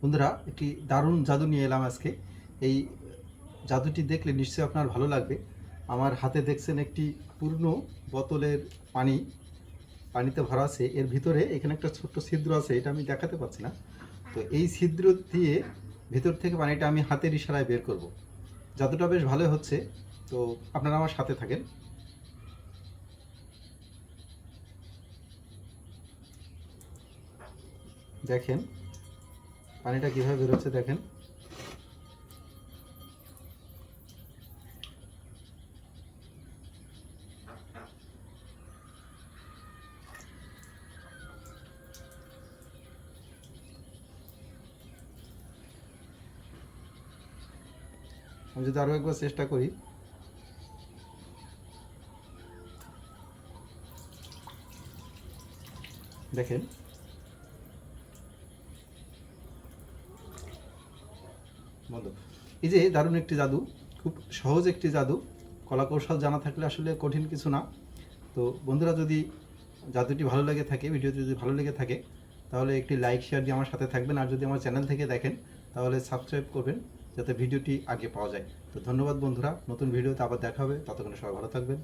বন্ধুরা, একটি দারুণ জাদু নিয়ে এলাম আজকে। এই জাদুটি দেখলে নিশ্চয়ই আপনার ভালো লাগবে। আমার হাতে দেখছেন একটি পূর্ণ বোতলের পানি, পানিতে ভরা আছে। এর ভিতরে এখানে একটা ছোট্ট ছিদ্র আছে, এটা আমি দেখাতে পাচ্ছি না। তো এই ছিদ্র দিয়ে ভিতর থেকে পানিটা আমি হাতের ইশারায় বের করব। জাদুটা বেশ ভালো হচ্ছে। তো আপনারা আমার সাথে থাকেন। দেখেন পানিটা কীভাবে বেরোচ্ছে দেখেন। আমি যদি আরও একবার চেষ্টা করি। দেখেন বলো এই যে দারুণ একটি জাদু, খুব সহজ একটি জাদু কলা কৌশল জানা থাকলে আসলে কঠিন কিছু না। তো বন্ধুরা, যদি জাদুটি ভালো লেগে থাকে, ভিডিওটি যদি ভালো লেগে থাকে, তাহলে একটি লাইক, শেয়ার দিয়ে আমার সাথে থাকবেন। আর যদি আমার চ্যানেল থেকে দেখেন, তাহলে সাবস্ক্রাইব করবেন, যাতে ভিডিওটি আগে পাওয়া যায়। তো ধন্যবাদ বন্ধুরা, নতুন ভিডিওতে আবার দেখা হবে। ততক্ষণে সবাই ভালো থাকবেন।